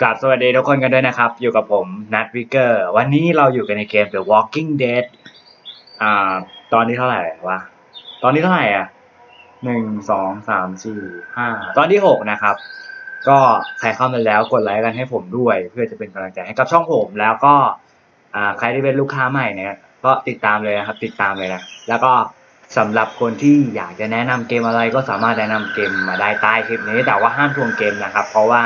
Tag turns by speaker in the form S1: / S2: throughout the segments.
S1: กราบสวัสดีทุกคนกันด้วยนะครับ อยู่กับผมนัทวิกเกอร์ วันนี้เราอยู่กันในเกม The Walking Dead อ่า ตอนนี้เท่าไหร่วะ ตอนนี้เท่าไหร่อะหนึ่งสองสามสี่ห้าตอนที่หกนะครับ ก็ใครเข้ามาแล้วกดไลค์กันให้ผมด้วย เพื่อจะเป็นกำลังใจให้กับช่องผมแล้วก็ อ่า ใครที่เป็นลูกค้าใหม่เนี่ยก็ติดตามเลยนะครับ ติดตามเลยนะแล้วก็สำหรับคนที่อยากจะแนะนำเกมอะไรก็สามารถแนะนำเกมมาได้ใต้คลิปนี้ แต่ว่าห้ามทวงเกมนะครับ เพราะว่า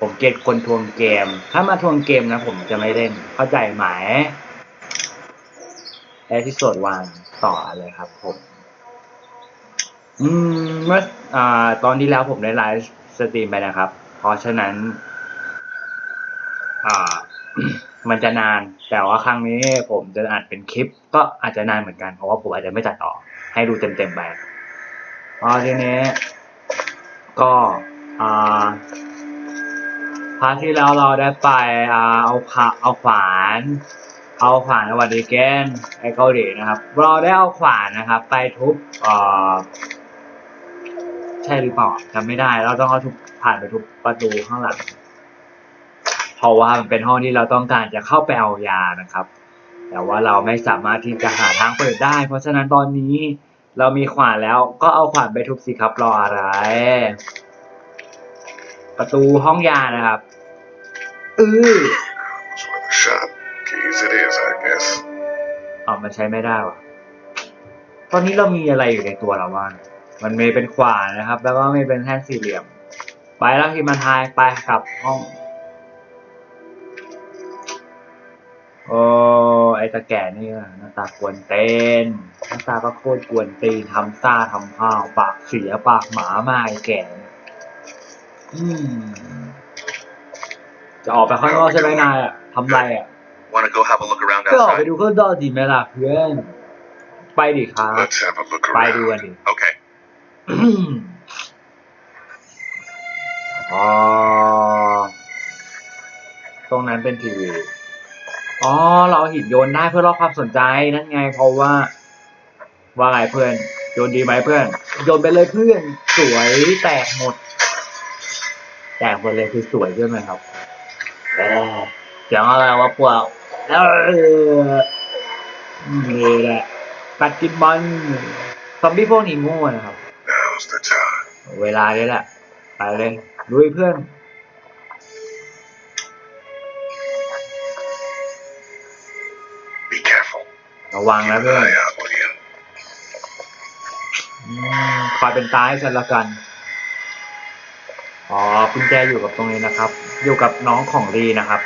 S1: ผมเกลียดคนทวงเกม ถ้ามาทวงเกมนะ ผมจะไม่เล่น เข้าใจไหมเอพิโซดวันต่อเลยครับผม อืมเมื่ออ่าตอนที่แล้วผมได้ไลฟ์สตรีมไปนะครับ เพราะฉะนั้น อ่า มันจะนาน แต่ว่าครั้งนี้ผมจะอัดเป็นคลิป ก็อาจจะนานเหมือนกัน เพราะว่าผมอาจจะไม่ตัดต่อ ให้ดูเต็มๆไปพอทีนี้ ก็ อ่า พาร์ทที่แล้วเราได้ไปเอาขาเอาขวาน เอาขวานสวัสดีแกนไอเกาหลีนะครับ เราได้เอาขวานนะครับ ไปทุบเอ่อใช่หรือเปล่าจำไม่ได้ เราต้องเอาทุบผ่านไปทุบประตูข้างหลังเพราะว่ามันเป็นห้องที่เราต้องการจะเข้าไปเอายานะครับ แต่ว่าเราไม่สามารถที่จะหาทางเปิดได้ เพราะฉะนั้นตอนนี้เรามีขวานแล้วก็เอาขวานไปทุบสิครับรออะไร ประตูห้องยานะครับ ออ
S2: It's worth a shot. Keys it is, I guess.
S1: เอามันใช้ไม่ได้ว่ะ ตอนนี้เรามีอะไรอยู่ในตัวเราบ้าง มันมีเป็นขวานนะครับ แล้วก็มีเป็นแท่นสี่เหลี่ยม ไปแล้วที่มาทายไปกลับห้อง โอ้ไอตะแก่นี่ก็หน้าตากวนเต้นหน้าตาก็โคตรกวนตีนทำซ่าทำห้าว ปากเสียปากหมามาไอแก่เนี่ยอืม จะออกไปข้างนอกใช่ไหมนายอะทำไรอะ
S2: Want to go have a look around
S1: ก็ออกไป
S2: outside?
S1: ดูข้างนอกดีไหมล่ะเพื่อน ไปดิครับ
S2: Let's have a look
S1: ไปดูกัน
S2: around.
S1: ดิ
S2: Okay.
S1: อ๋อ ตรงนั้นเป็นทีวี อ๋อ เราเอาหินโยนได้เพื่อล่อความสนใจนั่นไง เพราะว่า ว่าไงเพื่อน โยนดีไหมเพื่อน โยนไปเลยเพื่อน สวยแตกหมด แตกหมดเลยคือสวยใช่ไหมครับ เออเสียงอะไรวะพวกเออนี่แหละกัดกินมันซอมบี้พวกนี้โง่นะครับ
S2: Now's the time.
S1: เวลานี้แหละไปเลยลุยเพื่อน
S2: Be careful.
S1: ระวัง
S2: Keep
S1: นะ
S2: an
S1: เพื่อน
S2: eye out, will you?
S1: อืมคอยเป็นตายให้ฉันละกัน อ๋อกุญแจอยู่กับตรงนี้นะครับ อยู่กับน้องของลีนะครับ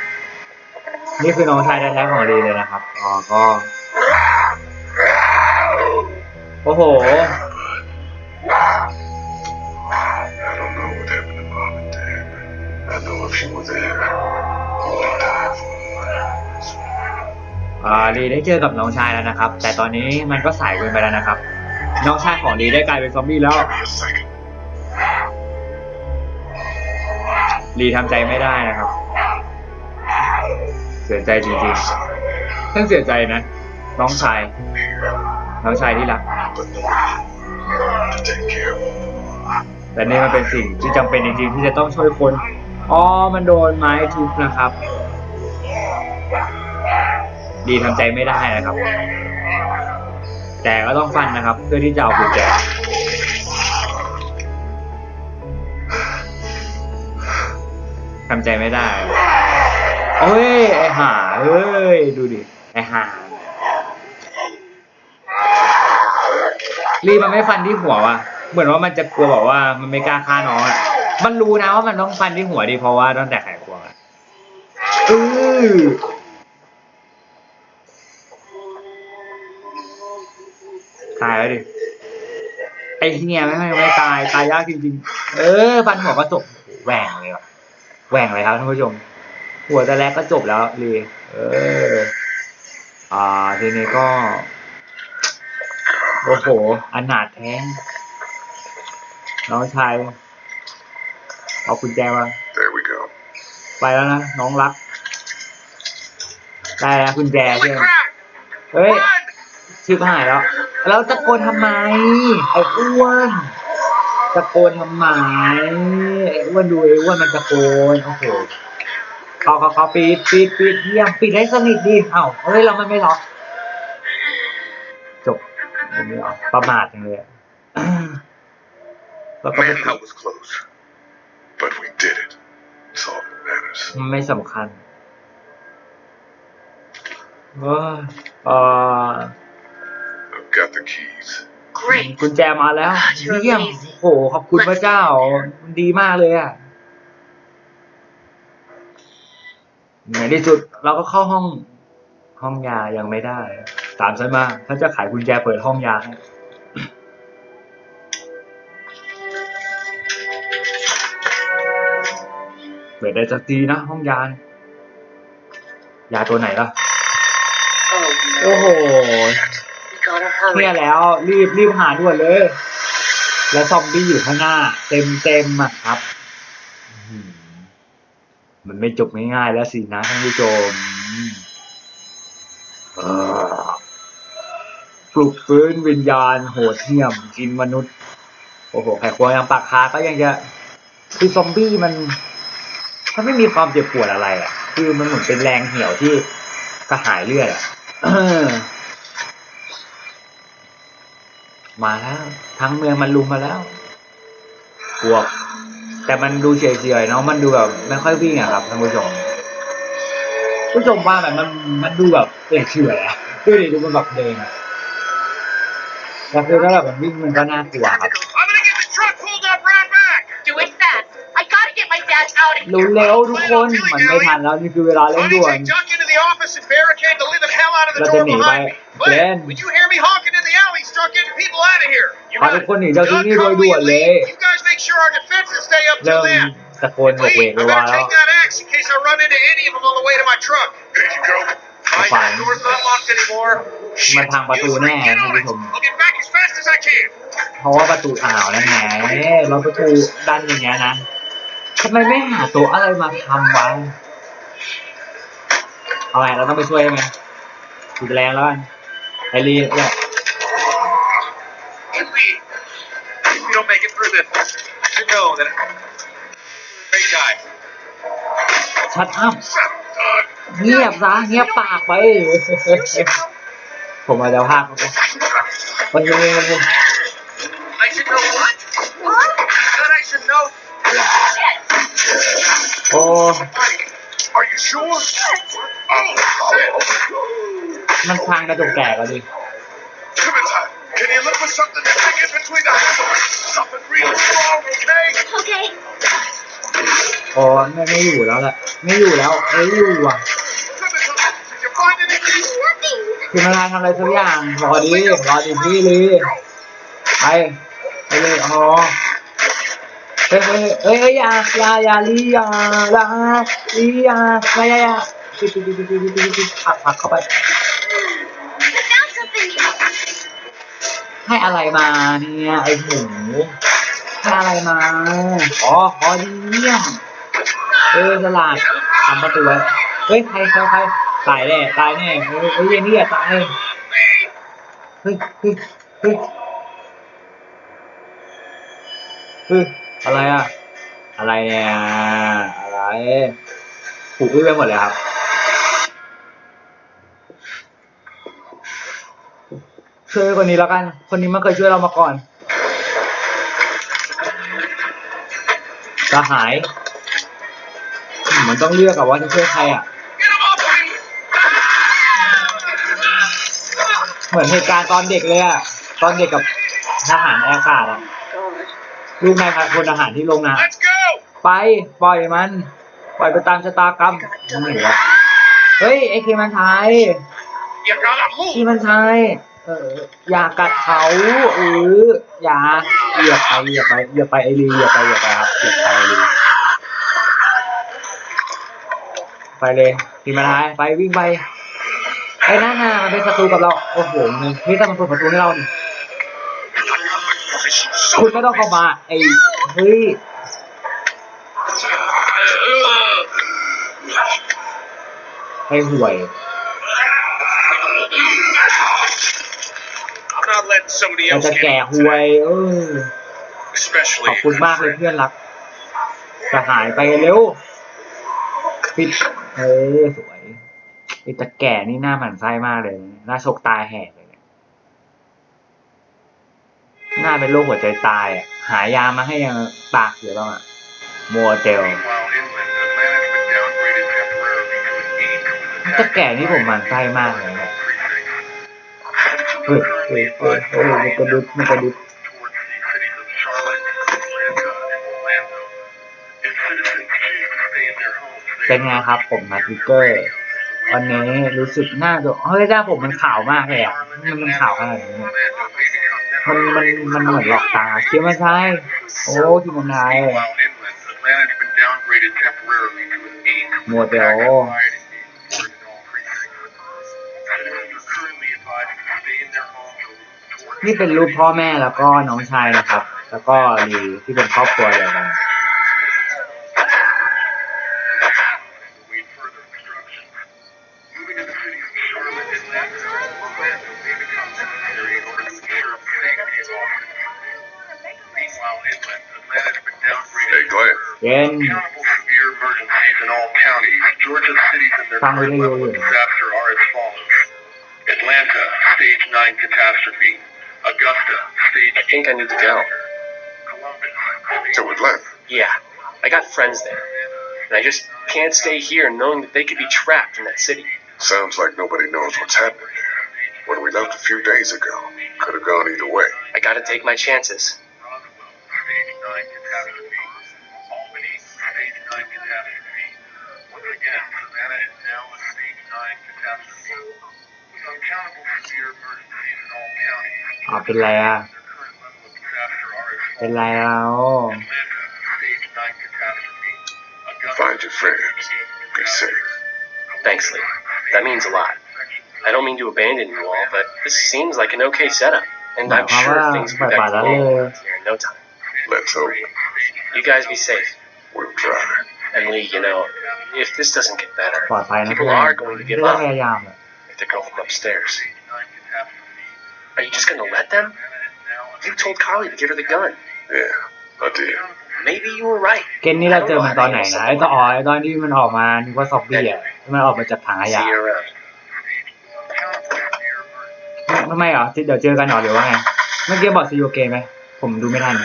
S1: นี่คือน้องชายแท้ๆของลีเลยนะครับอ๋อก็โอ้โห
S2: I don't know what happened to Mom and Dad. I know if you were there, you would die for me.
S1: อ่าลีได้เจอกับน้องชายแล้วนะครับ แต่ตอนนี้มันก็สายเกินไปแล้วนะครับ น้องชายของลีได้กลายเป็นซอมบี้แล้ว
S2: Give me a second.
S1: ลีทำใจไม่ได้นะครับ เสียใจจริง
S2: I'm sorry,
S1: ๆฉันเสียใจนะน้องชายน้องชายที่รัก แต่นี่มันเป็นสิ่งที่จำเป็นจริงๆที่จะต้องช่วยคนอ๋อมันโดนไม้ทุบนะครับ ดีทำใจไม่ได้นะครับ แต่ก็ต้องฟันนะครับ เพื่อที่จะเอากุญแจ ทำใจไม่ได้เอ้ย ไอห่าเอ้ย ดูดิ ไอห่ารีมันไม่ฟันที่หัวว่ะ เหมือนว่ามันจะกลัวแบบว่ามันไม่กล้าฆ่าน้องอะ มันรู้นะว่ามันต้องฟันที่หัวดีเพราะว่าตั้งแต่ไขควงอะเออตายแล้วดิ ไอ้เฮียไม่ไม่ไม่ตาย ตายยากจริง ๆ เออฟันหัวก็จบแหว่งเลยว่ะ แหว่งเลยครับท่านผู้ชม หัวแต่แรกก็จบแล้วลีเออ อ่าทีนี้ก็ โอ้โหอนาถแท้งน้องชายเอากุญแจมา
S2: There we go.
S1: ไปแล้วนะน้องรัก ได้แล้วกุญแจเพื่อนเฮ้ยชิบหายแล้ว แล้วตะโกนทำไมไอ้อ้วน ตะโกนทำไมไอ้อ้วนดูไอ้อ้วนมันตะโกนโอ้โหเขาเขาเขาปิดปิดปิดเยี่ยมปิดให้สนิทดีเอ้าเฮ้ยเรามันไม่ล็อกจบอย่างนี้เหรอประมาทจังเลยอะแล้วก็ไม่
S3: Man, that was close. But we did it. It's all that matters.
S1: ไม่สำคัญเออเออ
S3: I've got the keys.
S4: Great.
S1: กุญแจมาแล้ว
S4: You're
S1: เยี่ยม
S4: amazing.
S1: โอ้โหขอบคุณพระเจ้ามันดีมากเลยอะ ในที่สุดเราก็เข้าห้องห้องยายังไม่ได้ ตามฉันมาฉันจะขายกุญแจเปิดห้องยาให้ เปิดได้สักทีนะห้องยาเนี่ยยาตัวไหนล่ะ
S4: Oh,
S1: โอ้โห
S4: we gotta hurry.
S1: เนี่ยแล้วรีบรีบหาด่วนเลย แล้วซอมบี้อยู่ข้างหน้า เต็มเต็มอะครับอื้อหือมันไม่จบง่ายๆแล้วสินะท่านผู้ชมเออปลุกฟื้นวิญญาณโหดเหี้ยมกินมนุษย์ โอ้โหไข่ควงยังปากคาก็ยังจะคือซอมบี้มันมันไม่มีความเจ็บปวดอะไรอะ คือมันเหมือนเป็นแรงเหี่ยวที่กระหายเลือดอะ มาแล้วทั้งเมืองมันลุมมาแล้วพวก แต่มันดูเฉยๆเนาะมันดูแบบไม่ค่อยวิ่งอะครับท่านผู้ชมผู้ชมว่าแบบมันมันดูแบบเฉยๆอะดูดิดูมันแบบเดินอะแต่คือถ้าแบบมันวิ่งมันก็น่ากลัวครับ
S5: I'm gonna get the truck pulled up round back.
S4: Do it fast. I gotta get my dad out of
S1: เร็
S4: here.
S1: วๆทุกคนมันไม่ทันแล้วนี่คือเวลาเร่ง
S5: Why
S1: ด่วน
S5: don't you duck into the office and barricade the living hell out start getting people out of here. You
S1: พาทุกคนหนีจากที่นี่โดยด่วนเลย
S5: You guys make sure our defenses stay up
S1: เริ่
S5: till
S1: ม
S5: then.
S1: ตะโกนโวกเวก
S5: Lee,
S1: เว
S5: I
S1: วา
S5: better
S1: แล้ว
S5: take that axe in case I run into any of them on the way to my truck.
S3: Here you go.
S5: My
S1: Fine.
S5: door's not locked anymore.
S1: มันทางประตู
S5: You
S1: แน่
S5: three, get
S1: ท่าน
S5: on
S1: ผู้
S5: it.
S1: ชม
S5: I'll get back as fast as I can.
S1: เพราะว่าประตูอ่าวนั่นไงเราประตูดันอย่างเงี้ยนะทำไมไม่หาตัวอะไรมาทำวะเอาไงเราต้องไปช่วยไหมถูกแรงแล้วกันไอรีเนี่ย
S5: if we don't make it through this, you should know that you're a great guy.
S1: ชัดอัพ
S3: Son of a
S1: เงียบซะเงียบปากไป ผมอาจจะพากมันยัง
S5: I should know what? That I should know.
S1: โอ้
S3: Are you sure? Oh, shit.
S1: มันพังกระจกแตกอะดิ
S3: Clementine, can you look for something to stick in between the handles? Something real strong, okay?
S4: Okay.
S1: โอ้ไม่ไม่อยู่แล้วแหละไม่อยู่แล้วไม่อยู่อะ
S3: Clementine, did you find anything?
S4: Nothing.
S1: คือมาทำอะไรสักอย่างรอดีรอดีพี่เลย
S3: Go.
S1: ไปไปเลยอ๋อเฮ้ยเฮ้ยเฮ้ยเฮ้ยอย่าอย่าอย่าลีอย่าอย่าลีอย่าอย่าอย่าอย่าปิดปิดปิดปิดปิดปิดปิดผลักผลักเข้าไป
S4: I found something new.
S1: ให้อะไรมาเนี่ยไอ้หมูให้อะไรมาอ๋อขอดีเยี่ยมเออสลัดทำประตูไว้เฮ้ยใครใครใครตายแน่ตายแน่เฮ้ยเฮ้ยไอ้นี่อะตายเฮ้ยเฮ้ยเฮ้ยเฮ้ยอะไรอะอะไรเนี่ยอะไรผูกอื้อไปหมดเลยครับ ช่วยคนนี้แล้วกัน คนนี้ไม่เคยช่วยเรามาก่อนสหายอืมมันต้องเลือกอะว่าจะช่วยใครอะ
S5: Get him off me!
S1: เหมือนเหตุการณ์ตอนเด็กเลยอะตอนเด็กกับทหารแอร์อากาศอะ
S4: God.
S1: ลูกนายพลทหารที่ลงนะ
S5: Let's go!
S1: ไปปล่อยมัน ปล่อยไปตามชะตากรรมนั่นเหรอเฮ้ยไอ้เคมันไทย
S5: You gotta
S1: ที่
S5: move!
S1: มันไทย เออ อย่ากัดเขาเอออย่าเหยียบไปเหยียบไปเหยียบไปไอรีเหยียบไปเหยียบไปครับเหยียบไปไอรีไปเลยทีมันไทยไปวิ่งไปไอ้นั่นน่ะมันเป็นศัตรูกับเราโอ้โหนี่นี่ถ้ามันเปิดประตูให้เรานี่คุณไม่ต้องเข้ามาไอ้เฮ้ยไอ้ห่วย
S5: I'm not letting somebody
S1: เรา
S5: else
S1: จะ
S5: get
S1: แก่
S5: in
S1: ห่วยเออ
S5: Especially
S1: ขอบคุณ
S5: a good
S1: มากเลย
S5: friend.
S1: เพื่อนรักจะหายไปเร็วปิดเฮ้ยสวยไอ้ตะแก่นี่หน้าหมันไส้มากเลยหน้าชกตาแหกเลยเนี่ยหน้าเป็นโรคหัวใจตายอะหายามาให้ยังปากอยู่แล้วอะโมเดล
S2: Meanwhile, inland, Atlanta has been downgraded temporarily to an eight with
S1: ตะแก่นี่ผมหมันไส้มากเลยเนี่ย เฮ้ยเฮ้ยเฮ้ยเฮ้ยมันกระดุดมันกระดุด
S2: towards the cities of Charlotte, Atlanta, and Orlando. If citizens choose to stay in their homes, they
S1: เป็นไงครับผมมาทิกเกอร์วันนี้รู้สึกหน้าดูเฮ้ยหน้าผมมันขาวมากเลยอะมันมันขาวขนาดนี้เนี่ย
S2: Orlando may become
S1: มันมันมันเหมือนหลอกตาคิดว่าใช่โอ้ที่มันนาย
S2: Meanwhile, inland, Atlanta has been
S1: นี่เป็นรูปพ่อแม่แล้วก็น้องชายนะครับ แล้วก็ลีที่เป็นครอบครัวเดียวกัน
S2: await further instructions. Moving to the cities of Charlotte, Atlanta, and Orlando may become necessary in order to ensure the safety of all citizens. Meanwhile, inland, Atlanta has been downgraded. Hey, Glenn.
S1: เย็น
S2: Accountable severe emergencies in all counties. Georgia's cities and their
S1: Family
S2: current level of
S1: reunion.
S2: disaster are as follows. Atlanta, stage 9 catastrophe. Augusta, stage
S6: I think I need to go.
S2: Columbus,
S3: To Atlanta.
S6: Yeah, I got friends there. And I just can't stay here knowing that they could be trapped in that city.
S3: Sounds like nobody knows what's happening there. When we left a few days ago, could have gone either way.
S6: I gotta take my chances.
S2: Roswell, stage 9 catastrophe. Albany, stage 9 catastrophe. Once again, Savannah is now a stage 9 catastrophe.
S1: อ๋อเป็นไรอ่ะ
S2: Their current level of disaster are as
S1: เป็น
S2: follows.
S1: ไรแล้ว
S2: Atlanta, stage 9 catastrophe. Augusta,
S3: Find your friends. Be safe.
S6: Thanks, Lee. That means a lot. I don't mean to abandon you all, but this seems like an okay setup. And I'm
S1: Nah,
S6: sure
S1: how
S6: things will be
S1: about
S6: back to
S1: that?
S6: normal here in no time.
S3: Let's hope.
S6: You guys be safe.
S3: We'll try.
S6: And Lee, you know, if this doesn't get better,
S1: ปลอดภัยนะ
S6: people
S1: เพื่อน
S6: are going to
S1: ไม่
S6: give
S1: ต้อง
S6: up
S1: พยายามอะ
S6: if the girl from upstairs. Are you just gonna let them? You told Carly to give her the gun.
S3: Yeah, I did.
S6: Maybe you were right.
S1: เกนนี่เราเจอมันตอนไหนนะไอ้ตอนอ๋อไอ้ตอนที่มันออกมานึกว่าซอมบี้อะที่มันออกมาจากถังขยะ
S6: See you around.
S1: ทำไมเหรอเดี๋ยวเจอกันเหรอหรือว่าไงเมื่อกี้บอกซีโอเกมไหมผมดูไม่ทันอ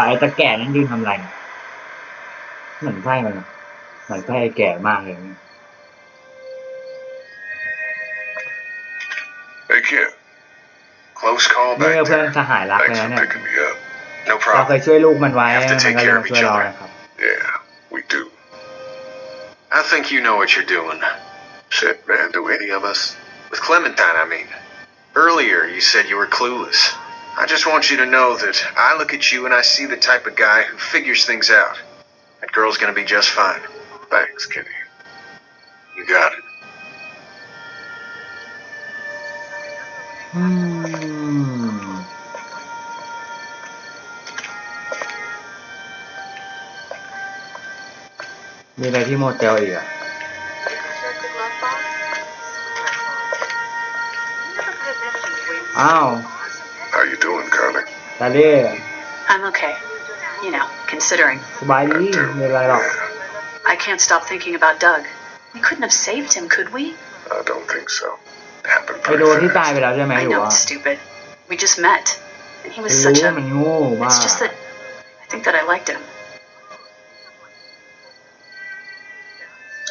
S1: ะไอ้ตะแก่นั่นยืนทำอะไรเนี่ยเหมือนไส้มันอะเหมือนไส้ไอ้แก่มากเลย
S3: kid. Close call
S1: นี่
S3: back
S1: เพื่อน
S3: there.
S1: สหายรักเลย
S3: Thanks
S1: นะ
S3: for
S1: เนี่ย
S3: picking me up.
S6: No
S1: เราเคย
S6: problem.
S1: ช่วยลูกมันไว้
S6: Have
S1: มั
S6: to
S1: น
S6: take
S1: ก็เลย
S6: care
S1: มา
S6: of
S1: ช่วย
S6: each
S1: เรา
S6: other.
S1: นะครับ
S3: Yeah, we do.
S5: I think you know what you're doing.
S3: Shit, man, do any of us?
S5: With Clementine, I mean. Earlier, you said you were clueless. I just want you to know that I look at you and I see the type of guy who figures things out. That girl's gonna be just fine.
S3: Thanks, Kenny. You got it.
S1: อืมมีอะไรที่โมเตลอีกอ่ะ อ้าว
S3: How you doing, Carly?
S1: ตาเล่
S7: I'm okay. You know, considering.
S1: สบายดีไม่เป็นไรหรอก
S7: I can't stop thinking about Doug. We couldn't have saved him, could we?
S3: I don't think so. Happened
S1: ไอ
S3: pretty
S1: โดนที่ตาย
S3: fast.
S1: ไปแล้วใช่ไหม
S7: I
S1: หรือ
S7: know
S1: ว่า
S7: it's stupid. We just met. And he
S1: มัน
S7: was
S1: รู้
S7: such
S1: ว่ามัน
S7: a.
S1: โง่มาก
S7: It's just that. I think that I liked him.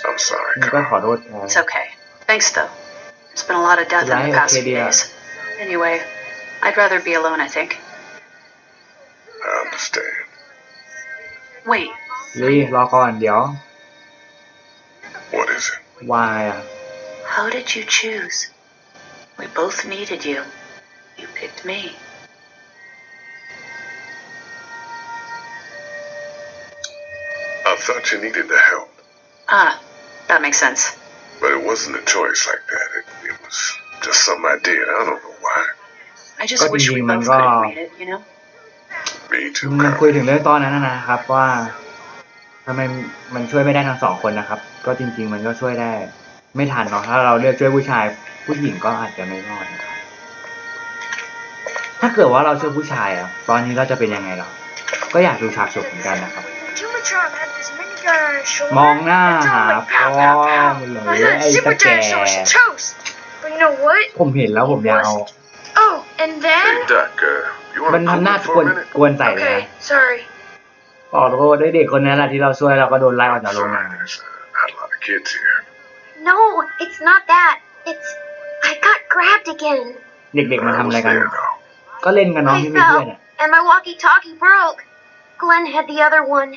S3: I'm sorry,
S1: มันก็
S3: Carly.
S1: ขอโทษแทน
S7: It's okay. Thanks, though. There's been a lot of death in
S1: Right,
S7: the past
S1: okay,
S7: few
S1: dear.
S7: days. Anyway, I'd rather be alone, I think.
S3: I understand.
S7: Wait,
S1: ลีรอก่อนเดี๋ยว
S3: What is it?
S1: วายอ่ะ
S7: how did you choose? We both needed you. You picked me.
S3: I thought you needed the help,
S7: Ah, that makes sense.
S3: but it wasn't a choice like that. It, it was just something I did. I don't know why.
S7: I just
S1: But
S7: wish we
S1: you
S7: both
S1: man,
S7: could have
S1: ah.
S7: made it, you know?
S3: Me too,
S1: มันคุย
S3: Carly.
S1: ถึงเรื่องตอนนั้นนะนะครับว่าทำไมมันช่วยไม่ได้ทั้งสองคนนะครับ ก็จริง ๆ มันก็ช่วยได้ ไม่ทันเนาะถ้าเราเลือกช่วยผู้ชาย ผู้หญิงก็อาจจะไม่รอดนะครับถ้าเกิดว่าเราช่วยผู้ชายอะตอนนี้เราจะเป็นยังไงล่ะก็อยากดูฉากจบเหมือนกันนะครับ
S8: Tumatron had this minigun on his shoulder.
S1: มองหน้า
S8: It's
S1: หา
S8: all like
S1: พ่อ
S8: pow, pow, pow.
S1: เลย
S8: I thought
S1: ไอ้ตะ
S8: Super
S1: แก่
S8: Dinosaur was toast. But you know what?
S1: ผมเห็นแล้วผมอยากเอา
S8: Oh, and then.
S3: Hey, Doc, uh, you
S1: มัน
S3: want to
S1: ทำหน้า
S3: cool
S1: กวน
S3: for a minute?
S1: กวนใส่เลย
S8: Okay,
S1: นะ
S8: sorry.
S1: ขอโทษด้วยเด็กคนนั้นแหละที่เราช่วยเราก็โดนไล่ออกจากโรงงาน
S8: No, it's not that. It's. I got grabbed again.
S1: เด็กๆมัน
S3: I
S1: ทำอะไร
S3: was
S1: กัน
S3: there, though.
S1: ก็เล่นกันน้อง
S8: I
S1: ที่ไม่เพื่อน
S8: fell,
S1: อ่ะ
S8: and my walkie talkie broke. Glenn had the other one.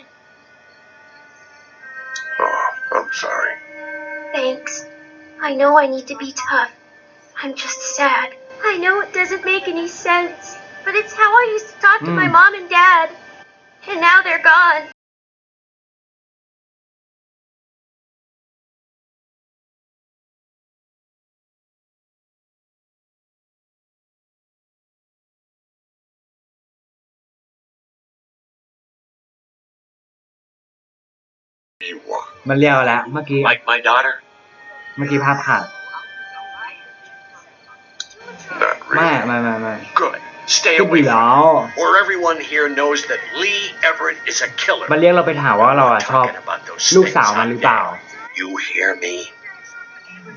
S3: Oh, I'm sorry.
S8: Thanks. I know I need to be tough. I'm just sad. I know it doesn't make any sense, but it's how I used to talk to my
S1: Mm.
S8: mom and dad. And now they're gone.
S3: You won.
S1: มันเรียกแล้วเมื่อกี้
S6: Like my daughter?
S1: เมื่อกี้ภาพขาด
S3: Not
S1: ไม่
S3: really.
S1: ไม่ไม่ไม่
S6: Good. Stay
S1: ก็ดี
S6: away
S1: แล้
S6: from
S1: ว
S6: Or everyone here knows that Lee Everett is a killer.
S1: มันเรียกเราไปถามว่าเราอ่ะชอบ
S6: Talking about those
S1: ลูก
S6: things
S1: สาวมัน
S6: out
S1: หรือเปล่า
S6: there. You hear me?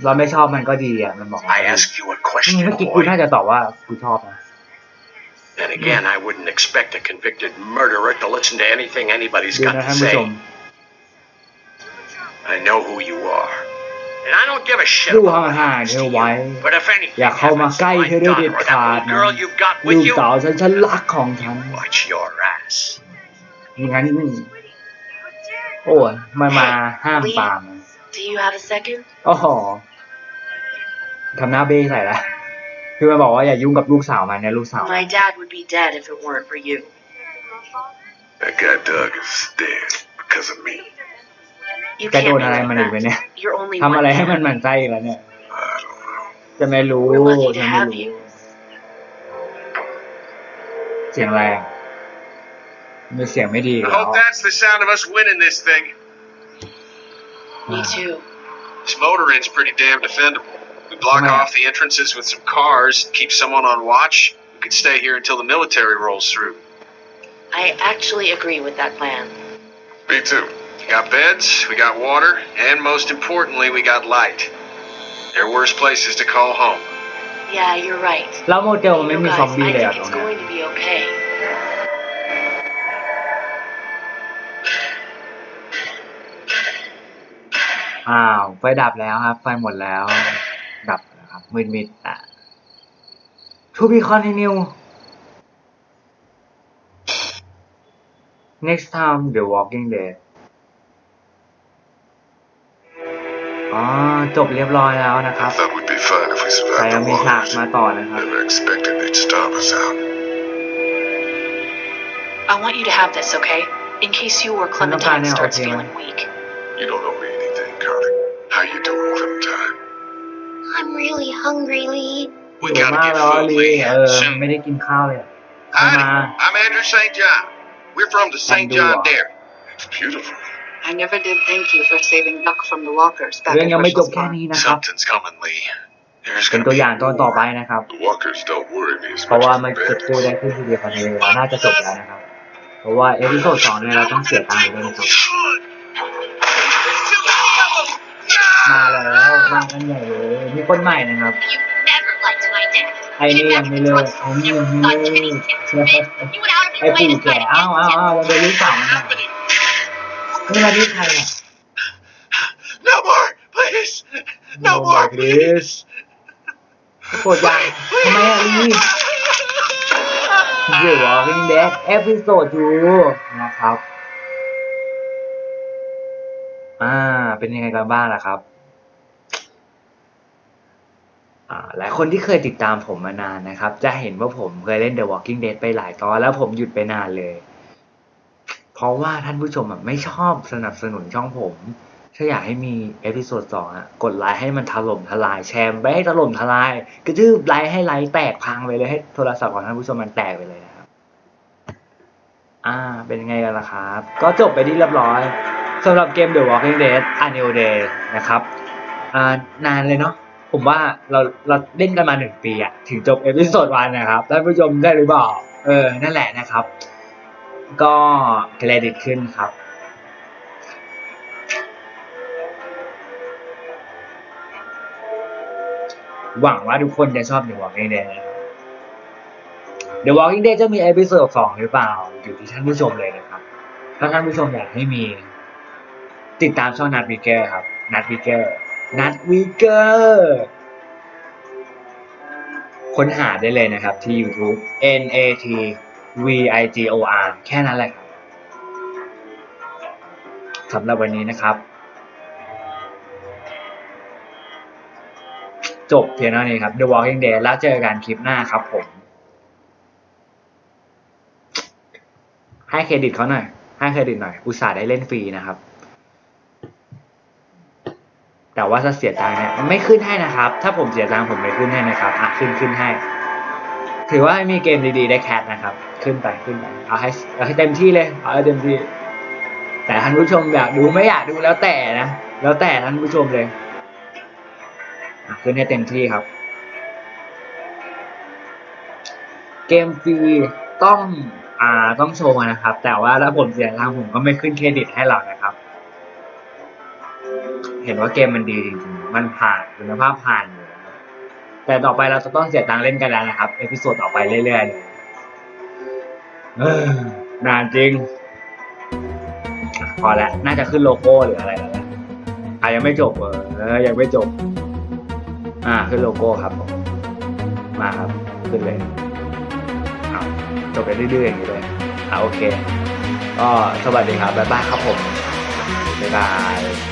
S1: เราไม่ชอบมันก็ดีอ่ะ มันบอก
S6: I ask you a
S1: อืม
S6: question,
S1: เมื่อกี้กู
S6: boy.
S1: น่าจะตอบว่ากูชอบนะ
S6: And again, I wouldn't expect a convicted murderer to listen to anything anybody's
S1: ดู
S6: got
S1: นะ
S6: to
S1: ท่านผู้ชม
S6: say. I know who you are. And I don't give a shit
S1: ดู
S6: about what
S1: ห่างๆ
S6: happens
S1: เธอ
S6: to
S1: ไว้
S6: you. But if anything
S1: อย่าเข้ามา
S6: happens
S1: ใกล้
S6: to
S1: เธ
S6: my
S1: อด้วยเด็ด
S6: daughter or
S1: ขา
S6: that
S1: ด
S6: little
S1: นะ
S6: girl you've got
S1: ลู
S6: with
S1: ก
S6: you,
S1: สาวฉันฉันรักของฉัน
S6: watch your ass.
S1: งั้นโอ้ยมามาห้ามปราม
S7: Do you have a second?
S1: โอ้โหทำหน้าเบ้ใส่ละคือมันบอกว่าอย่ายุ่งกับลูกสาวมันเนี่ยลูกสาว
S7: My dad would be dead if it weren't for you.
S3: That guy Doug is dead because of me.
S7: You
S1: จะ
S7: can't
S1: โด
S7: be
S1: นอะไร
S7: like
S1: มันอีกไหม
S7: that.
S1: เนี่ย
S7: You're only
S1: ทำอะไร
S7: one
S1: ให้มัน
S7: man.
S1: หมั่นไส้อีกแล้วเนี่ย
S3: I don't know.
S1: จะไม่รู้
S7: We're lucky to
S1: จะไม่
S7: have
S1: รู้
S7: you.
S1: เสียงแรงมีเสียงไม่ดีอีก
S5: I
S1: แล้ว
S5: hope that's the sound of us winning this thing.
S7: Me too.
S5: This motor inn's pretty damn defendable. We block
S1: Come on.
S5: off the entrances with some cars, keep someone on watch. We could stay here until the military rolls through.
S7: I actually agree with that plan.
S3: Me too.
S5: We got beds, we got water, and most importantly, we got light. There are worse places to call home.
S7: Yeah, you're right.
S1: แล้วโมเดลมันไม่
S7: You
S1: มี
S7: guys,
S1: ซอมบี้
S7: I
S1: เลยเหร
S7: think
S1: อ่ะตร
S7: it's
S1: งเนี้ย
S7: going to be okay.
S1: อ้าว ไฟดับแล้วครับ ไฟหมดแล้ว ดับนะครับมืดมิดอ่ะ To be continue next time The Walking Dead จบเรียบร้อยแล้วนะค
S3: I
S1: รับ
S3: thought we'd be fine if we
S1: แต่
S3: survived
S1: ยัง
S3: the
S1: มีฉาก
S3: walkers.
S1: มาต่อนะครับ
S3: Never expected they'd starve us out.
S7: I want you to have this, okay? In case you or Clementine
S1: now,
S7: starts
S1: okay,
S7: feeling weak.
S3: You don't owe me anything, Carly. How you doing, Clementine?
S8: I'm really hungry, Lee.
S5: We
S1: สวย
S5: gotta
S1: มาก
S5: get
S1: แล้ว
S5: food,
S1: ลี
S5: Lee.
S1: เออ
S5: Soon.
S1: ไม่ได้กินข้าวเลย
S5: Howdy,
S1: Come
S5: I'm Andrew St. John. We're from the St. John
S1: Andrew.
S5: Dairy.
S3: It's beautiful.
S4: I never did thank you for saving Duck from the walkers back
S1: เรื่อง
S4: at
S1: ยังไม่จบ
S4: Herschel's
S1: แค่
S4: farm.
S1: นี้นะครับ
S5: Something's coming, Lee. There's
S1: เป็น
S5: gonna
S1: ตัว
S5: be
S1: อย่างตอนต่อไปนะครับ
S3: The walkers don't worry me as
S1: เพราะ
S3: much
S1: ว่า
S3: as
S1: มัน
S3: the
S1: เก็บกู้ได้
S3: bandits.
S1: ขึ้นทีเดียวภายในเวลาน่าจะจบแล้วนะครับ เพราะว่าเอพิโซดสองเนี่ยเราต้องเสียตังค์อยู่ด้วยนะครับ มาแล้วมากันใหญ่เลยมีคนใหม่นะครับ
S8: You never liked my dad.
S1: ไอ้นี่ยังไม่เลิกไอ้นี่ยังไม่เลิก
S8: You went out of
S1: ไอ้
S8: your way
S1: ปู่
S8: to
S1: แก่
S8: try to
S1: อ้าวอ้าวอ้าวเราโดนลูกสาวมันหานี่มาที่ใครอะ
S5: No more, please. No more, please.
S1: กดยังทำไมอะลีเดี๋ยว Walking Dead เอพิโซดดูนะครับ อ่า เป็นยังไงกันบ้างล่ะครับอ่าหลายคนที่เคยติดตามผมมานานนะครับ จะเห็นว่าผมเคยเล่น The Walking Dead ไปหลายตอนแล้วผมหยุดไปนานเลย เพราะว่าท่านผู้ชมอะไม่ชอบสนับสนุนช่องผมถ้าอยากให้มีเอพิโซดสองอะกดไลค์ให้มันถล่มทลายแชร์ไปให้ถล่มทลาย กระทืบไลค์ให้ไลค์แตกพังไปเลยให้โทรศัพท์ของท่านผู้ชมมันแตกไปเลยนะครับ อ่าเป็นยังไงกันล่ะครับ ก็จบไปที่เรียบร้อยสำหรับเกม The Walking Dead A New Day นะครับอ่านานเลยเนาะผมว่าเราเราเล่นกันมาหนึ่งปีอะถึงจบเอพิโซดวันนะครับท่านผู้ชมได้หรือเปล่าเออนั่นแหละนะครับ ก็เครดิตขึ้นครับ หวังว่าทุกคนจะชอบ The Walking Dead นะครับ The Walking Dead จะมีเอพิโซดสองหรือเปล่า อยู่ที่ท่านผู้ชมเลยนะครับ ถ้าท่านผู้ชมอยากให้มี ติดตามช่องนัดวิเกอร์ครับ นัดวิเกอร์นัดวิเกอร์ค้นหาได้เลยนะครับที่ YouTube NAT V I G O R แค่นั้นแหละครับสำหรับวันนี้นะครับ จบเพียงเท่านี้ครับ The Walking Dead แล้วเจอกันคลิปหน้าครับผม ให้เครดิตเขาหน่อย ให้เครดิตหน่อย อุตส่าห์ได้เล่นฟรีนะครับ แต่ว่าถ้าเสียตังค์เนี่ยไม่ขึ้นให้นะครับ ถ้าผมเสียตังค์ผมไม่ขึ้นให้นะครับ อะขึ้นขึ้นให้ ถือว่ามีเกมดีๆได้แคทนะครับ ขึ้นไปขึ้นไปเอาให้เอาให้เต็มที่เลยเอาให้เต็มที่ แต่ท่านผู้ชมอยากดูไม่อยากดูแล้วแต่นะแล้วแต่ท่านผู้ชมเลยขึ้นให้เต็มที่ครับ เกมฟรีต้องอ่าต้องโชว์นะครับ แต่ว่าถ้าผมเสียตังผมก็ไม่ขึ้นเครดิตให้หรอกนะครับ เห็นว่าเกมมันดีจริงๆมันผ่านคุณภาพผ่าน แต่ต่อไปเราจะต้องเสียตังค์เล่นกันแล้วนะครับ เอพิโซดต่อไปเรื่อยๆเลยนานจริง พอแล้วน่าจะขึ้นโลโก้หรืออะไรแล้วนะอะยังไม่จบเออเออยังไม่จบ อ่าขึ้นโลโก้ครับผมมาครับขึ้นเลยเอาจบไปเรื่อยๆอย่างนี้เลยอ่าโอเค ก็สวัสดีครับบ๊ายบายครับผมบ๊ายบาย